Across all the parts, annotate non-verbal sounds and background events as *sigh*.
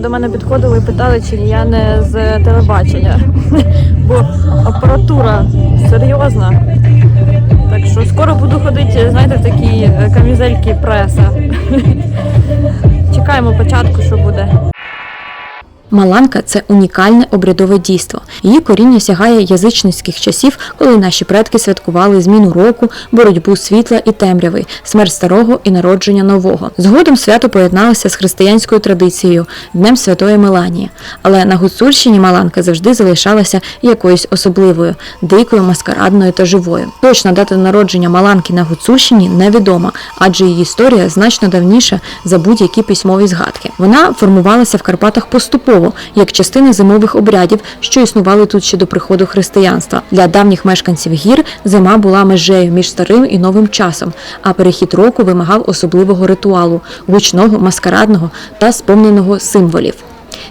до мене підходили і питали, чи я не з телебачення. *laughs* Бо апаратура серйозна. Так що скоро буду ходити, знаєте, такі е, камізельки преса. *laughs* Чекаємо початку, що буде. Маланка це унікальне обрядове дійство. Її коріння сягає язичницьких часів, коли наші предки святкували зміну року, боротьбу світла і темряви, смерть старого і народження нового. Згодом свято поєдналося з християнською традицією Днем Святої Меланії. Але на Гуцульщині Маланка завжди залишалася якоюсь особливою, дикою, маскарадною та живою. Точна дата народження Маланки на Гуцульщині невідома, адже її історія значно давніша за будь-які письмові згадки. Вона формувалася в Карпатах поступово, як частина зимових обрядів, що існували тут ще до приходу християнства. Для давніх мешканців гір зима була межею між старим і новим часом, а перехід року вимагав особливого ритуалу, гучного, маскарадного та сповненого символів.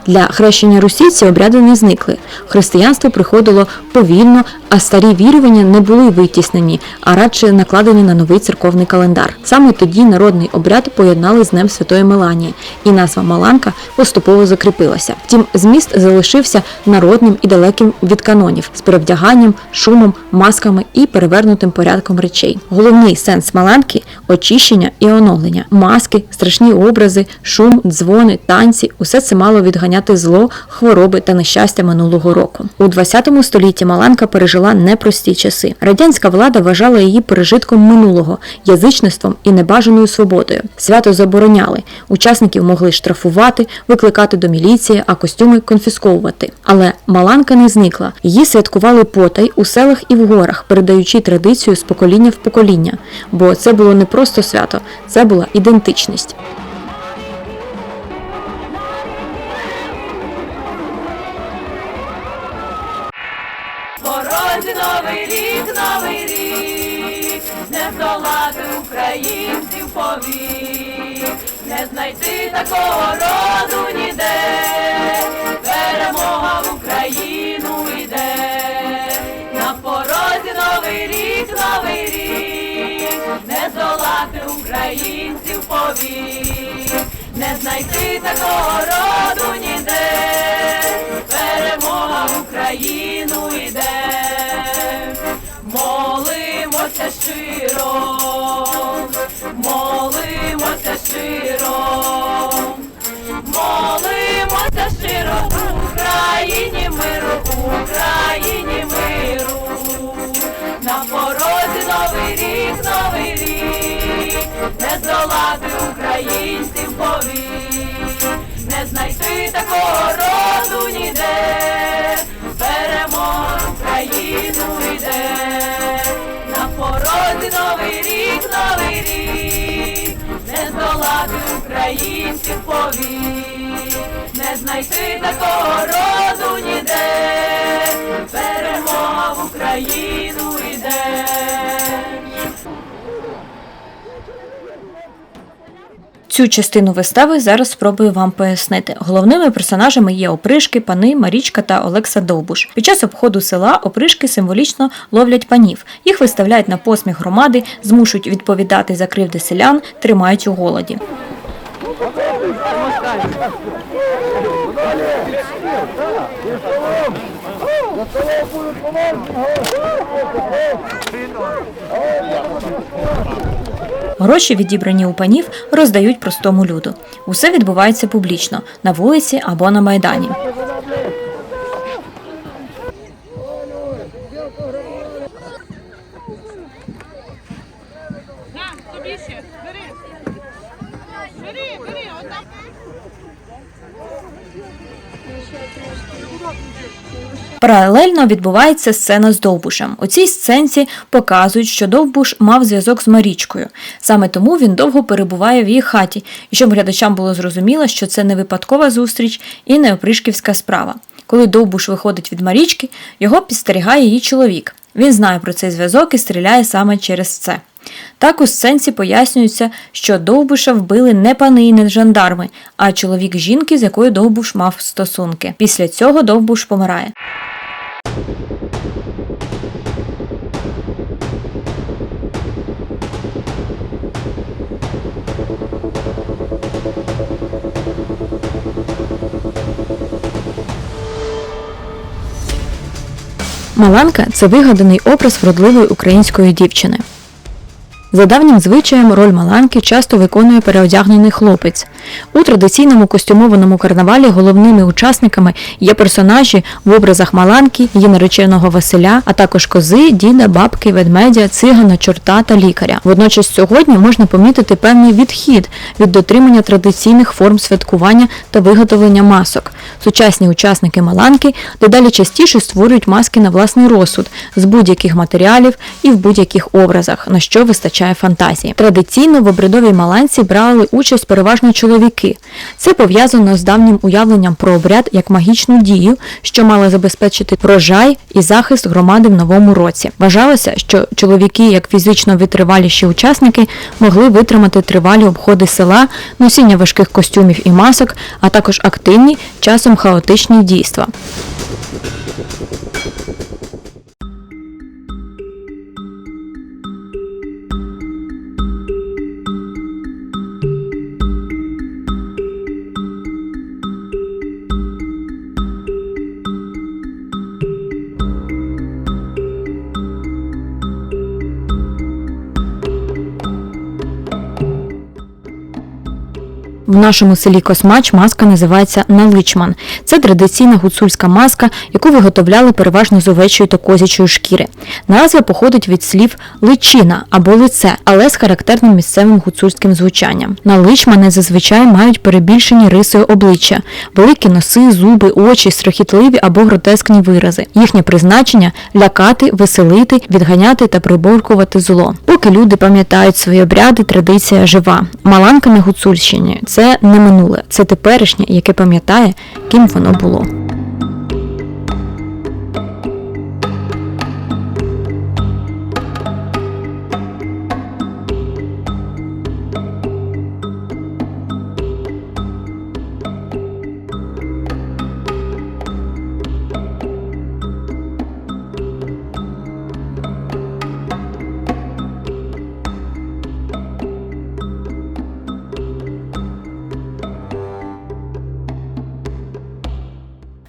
Для хрещення Русі ці обряди не зникли. Християнство приходило повільно, а старі вірування не були витіснені, а радше накладені на новий церковний календар. Саме тоді народний обряд поєднали з Днем Святої Меланії, і назва Маланка поступово закріпилася. Втім, зміст залишився народним і далеким від канонів з перевдяганням, шумом, масками і перевернутим порядком речей. Головний сенс Маланки очищення і оновлення. Маски, страшні образи, шум, дзвони, танці усе це мало відганяти зло, хвороби та нещастя минулого року. У 20 столітті Маланка пережила непрості часи. Радянська влада вважала її пережитком минулого, язичництвом і небажаною свободою. Свято забороняли. Учасників могли штрафувати, викликати до міліції, а костюми конфісковувати. Але Маланка не зникла. Її святкували потай у селах і в горах, передаючи традицію з покоління в покоління. Бо це було не просто свято, це була ідентичність. Порозі новий рік, новий рік, не здолати українців повік, не знайти такого роду ніде, перемога в Україну йде, на порозі новий рік, новий рік, не здолати українців повік, не знайти такого роду ніде, перемога в Україну йде, молимося щиро, молимося щиро, молимося щиро, Україні миру, Україні миру, не здолати українців повік, не знайти такого роду ніде, перемога Україну йде, на порозі новий рік, новий рік, не здолати українців повік, не знайти такого роду ніде, перемога Україну йде. Цю частину вистави зараз спробую вам пояснити. Головними персонажами є опришки, пани, Марічка та Олекса Довбуш. Під час обходу села опришки символічно ловлять панів. Їх виставляють на посміх громади, змушують відповідати за кривди селян, тримають у голоді. Гроші, відібрані у панів, роздають простому люду. Усе відбувається публічно на вулиці або на майдані. Паралельно відбувається сцена з Довбушем. У цій сценці показують, що Довбуш мав зв'язок з Марічкою. Саме тому він довго перебуває в її хаті, і щоб глядачам було зрозуміло, що це не випадкова зустріч і не опришківська справа. Коли Довбуш виходить від Марічки, його підстерігає її чоловік. Він знає про цей зв'язок і стріляє саме через це. Так у сенсі пояснюється, що Довбуша вбили не пани і не жандарми, а чоловік жінки, з якою Довбуш мав стосунки. Після цього Довбуш помирає. Маланка це вигаданий образ вродливої української дівчини. За давнім звичаєм роль маланки часто виконує переодягнений хлопець. У традиційному костюмованому карнавалі головними учасниками є персонажі в образах маланки, її нареченого Василя, а також кози, діда, бабки, ведмедя, цигана, чорта та лікаря. Водночас сьогодні можна помітити певний відхід від дотримання традиційних форм святкування та виготовлення масок. Сучасні учасники маланки дедалі частіше створюють маски на власний розсуд з будь-яких матеріалів і в будь-яких образах, на що вистачає фантазії. Традиційно в обрядовій маланці брали участь переважно чоловіки. Це пов'язано з давнім уявленням про обряд як магічну дію, що мала забезпечити врожай і захист громади в новому році. Вважалося, що чоловіки, як фізично витриваліші учасники, могли витримати тривалі обходи села, носіння важких костюмів і масок, а також активні, часом хаотичні дійства. В нашому селі Космач маска називається наличман. Це традиційна гуцульська маска, яку виготовляли переважно з овечої та козячої шкіри. Назва походить від слів личина або лице, але з характерним місцевим гуцульським звучанням. Наличмани зазвичай мають перебільшені риси обличчя, великі носи, зуби, очі, страхітливі або гротескні вирази. Їхнє призначення лякати, веселити, відганяти та приборкувати зло. Поки люди пам'ятають свої обряди, традиція жива. Маланка на Гуцульщині це не минуле, це теперішнє, яке пам'ятає, ким воно було.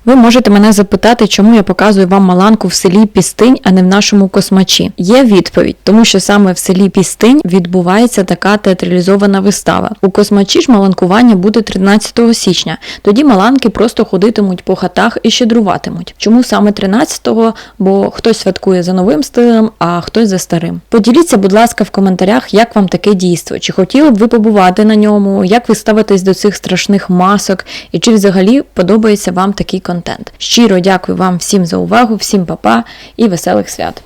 Ви можете мене запитати, чому я показую вам маланку в селі Пістинь, а не в нашому космачі. Є відповідь, тому що саме в селі Пістинь відбувається така театралізована вистава. У космачі ж маланкування буде 13 січня. Тоді маланки просто ходитимуть по хатах і щедруватимуть. Чому саме 13-го? Бо хтось святкує за новим стилем, а хтось за старим. Поділіться, будь ласка, в коментарях, як вам таке дійство, чи хотіли б ви побувати на ньому, як ви ставитесь до цих страшних масок, і чи взагалі подобається вам такий контент. Щиро дякую вам всім за увагу, всім па-па і веселих свят!